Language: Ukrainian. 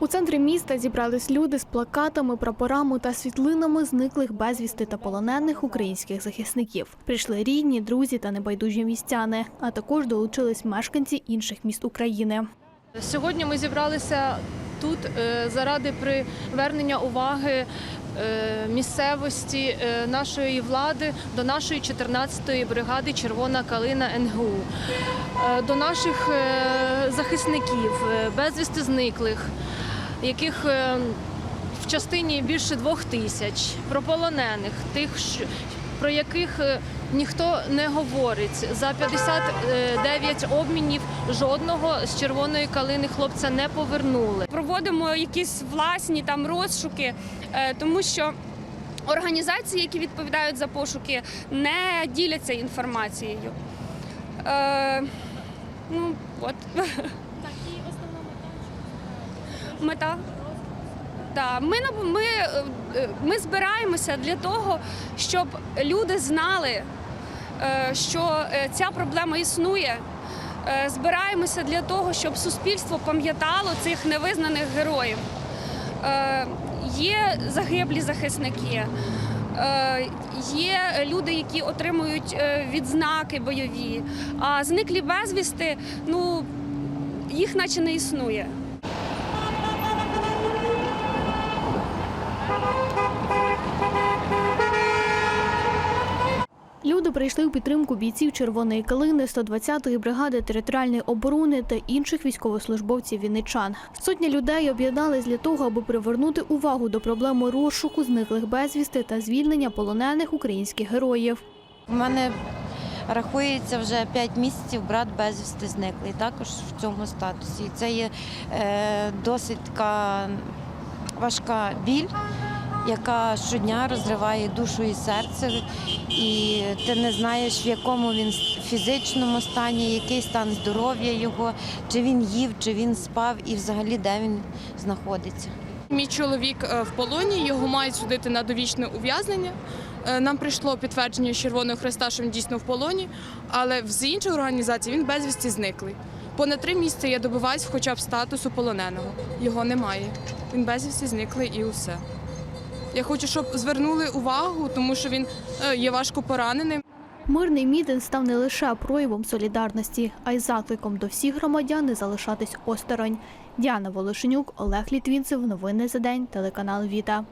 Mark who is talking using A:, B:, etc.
A: У центрі міста зібрались люди з плакатами, прапорами та світлинами зниклих безвісти та полонених українських захисників. Прийшли рідні, друзі та небайдужі містяни, а також долучились мешканці інших міст України.
B: Сьогодні ми зібралися тут е, заради привернення уваги е, місцевості е, нашої влади до нашої 14-ї бригади Червона калина НГУ, до наших захисників, безвісти зниклих, яких в частині більше двох тисяч, про полонених, тих, про яких ніхто не говорить. За 59 обмінів жодного з червоної калини хлопця не повернули.
C: проводимо якісь власні там розшуки, е, тому що організації, які відповідають за пошуки, не діляться інформацією. Е, ну от. Мета. Так, ми, ми, е, ми збираємося для того, щоб люди знали, що е, ця проблема існує. Е, Збираємося для того, щоб суспільство пам'ятало цих невизнаних героїв. Е, Є загиблі захисники, е, є люди, які отримують е, відзнаки бойові, а зниклі безвісти, ну їх наче не існує.
A: Люди прийшли у підтримку бійців Червоної калини, 120-ї бригади територіальної оборони та інших військовослужбовців вінничан. Сотні людей об'єднались для того, аби привернути увагу до проблеми розшуку зниклих безвісти та звільнення полонених українських героїв.
D: У мене рахується вже 5 місяців брат безвісти зниклий, також в цьому статусі. Це є е, досить важка біль, яка щодня розриває душу і серце, і ти не знаєш, в якому він фізичному стані, який стан здоров'я його, чи він їв, чи він спав, і взагалі де він знаходиться.
E: Мій чоловік е, в полоні, його мають судити на довічне ув'язнення. Е, Нам прийшло підтвердження Червоного Хреста, що він дійсно в полоні, але з інших організацій він безвісті зниклий. Понад три місяці я добиваюсь хоча б статусу полоненого. Його немає. Він безвісті зниклий і усе. Я хочу, щоб звернули увагу, тому що він е, є важко пораненим.
A: Мирний мітинг став не лише проявом солідарності, а й закликом до всіх громадян не залишатись осторонь. Діана Волошенюк, Олег Літвінцев. Новини за день. Телеканал Віта.